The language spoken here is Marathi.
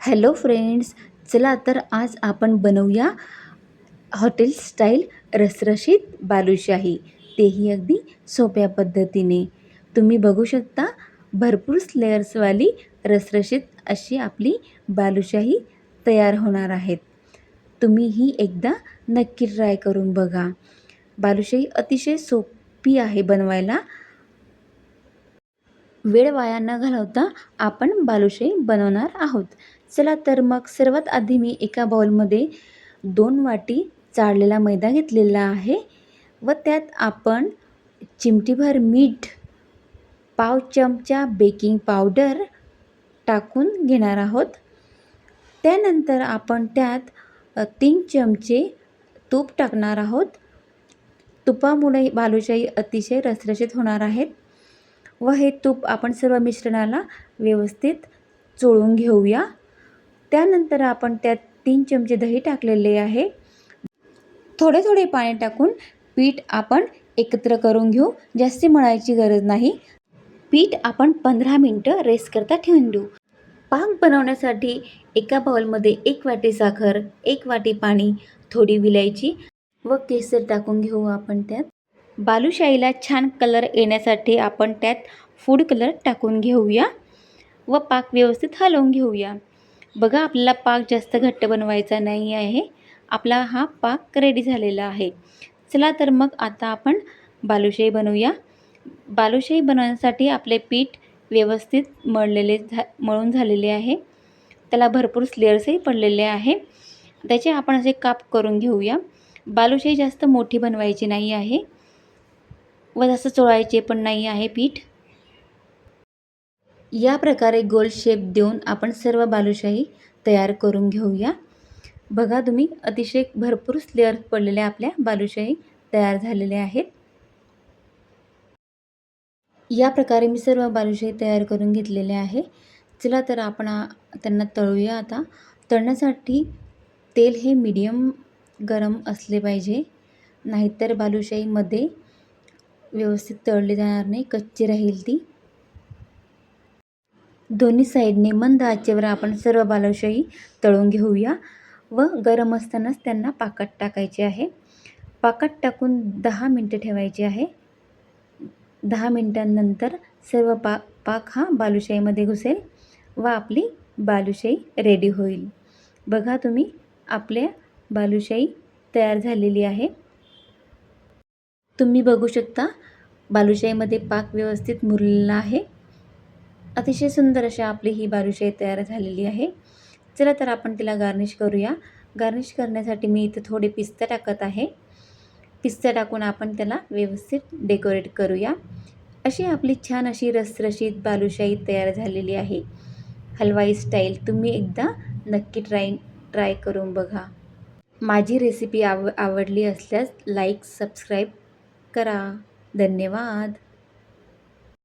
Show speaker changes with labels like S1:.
S1: हॅलो फ्रेंड्स चला तर आज आपण बनवूया हॉटेल स्टाईल रसरशीत बालुशाही. तेही अगदी सोप्या पद्धतीने. तुम्ही बघू शकता भरपूर स्लेअर्सवाली रसरशीत अशी आपली बालुशाही तयार होणार आहेत. तुम्ही ही एकदा नक्की ट्राय करून बघा. बालुशाही अतिशय सोपी आहे बनवायला. वेळ वाया न घालवता आपण बालुशाही बनवणार आहोत. चला तर मग सर्वात आधी मी एका बाउलमध्ये दोन वाटी चाळलेला मैदा घेतलेला आहे व त्यात आपण चिमटीभर मीठ पाव चमचा बेकिंग पावडर टाकून घेणार आहोत. त्यानंतर आपण त्यात तीन चमचे तूप टाकणार आहोत. तुपामुळे बालूशाही अतिशय रसरशीत होणार आहेत व हे तूप आपण सर्व मिश्रणाला व्यवस्थित चोळून घेऊया. त्यानंतर आपण त्यात तीन चमचे दही टाकलेले आहे. थोडे थोडे पाणी टाकून पीठ आपण एकत्र करून घेऊ. जास्ती मळायची गरज नाही. पीठ आपण पंधरा मिनटं रेस्ट करता ठेवून देऊ. पाक बनवण्यासाठी एका बाउलमध्ये एक वाटी साखर एक वाटी पाणी थोडी विलायची व केसर टाकून घेऊ आपण त्यात. बालुशाहीला छान कलर येण्यासाठी आपण त्यात फूड कलर टाकून घेऊया व पाक व्यवस्थित हलवून घेऊया. बघा आपल्याला पाक जास्त घट्ट बनवायचा नाही आहे. आपला हा पाक रेडी झालेला आहे. चला तर मग आता आपण बालुशाही बनवूया. बालुशाही बनवण्यासाठी आपले पीठ व्यवस्थित मळलेले झा मळून झालेले आहे. त्याला भरपूर स्लेअर्सही पडलेले आहे. त्याचे आपण असे काप करून घेऊया. बालुशाही जास्त मोठी बनवायची नाही आहे. व जास्त चोळायचे पण नाही आहे पीठ. या प्रकारे गोल शेप देऊन आपण सर्व बालुशाही तयार करून घेऊया. बघा तुम्ही अतिशय भरपूर स्लेअर पडलेल्या आपल्या बालुशाही तयार झालेल्या आहेत. या प्रकारे मी सर्व बालुशाही तयार करून घेतलेले आहे. चला तर आपण त्यांना तळूया आता. तळण्यासाठी तेल हे मीडियम गरम असले पाहिजे. नाहीतर बालुशाहीमध्ये व्यवस्थित तळली जाणार नाही कच्ची राहील ती. दोन्ही साईडने मंद आचेवर आपण सर्व बालुशाही तळून घेऊया व गरम असतानाच त्यांना पाकात टाकायचे आहे. पाकात टाकून दहा मिनटं ठेवायचे आहे. दहा मिनटांनंतर सर्व पा पाक हा बालुशाहीमध्ये घुसेल व आपली बालुशाही रेडी होईल. बघा तुम्ही आपल्या बालुशाही तयार झालेली आहे. तुम्ही बघू शकता बालुशाहीमध्ये पाक व्यवस्थित मुरलेला आहे. अतिशय सुंदर अशा आपली ही बालुशाही तयार झालेली आहे. चला तर आपण तिला गार्निश करूया. गार्निश करण्यासाठी मी इथं थोडे पिस्ता टाकत आहे. पिस्ता टाकून आपण त्याला व्यवस्थित डेकोरेट करूया. अशी आपली छान अशी रसरशीत बालुशाही तयार झालेली आहे. हलवाई स्टाईल तुम्ही एकदा नक्की ट्राय ट्राय करून बघा. माझी रेसिपी आव आवडली असल्यास लाईक सबस्क्राईब करा. धन्यवाद.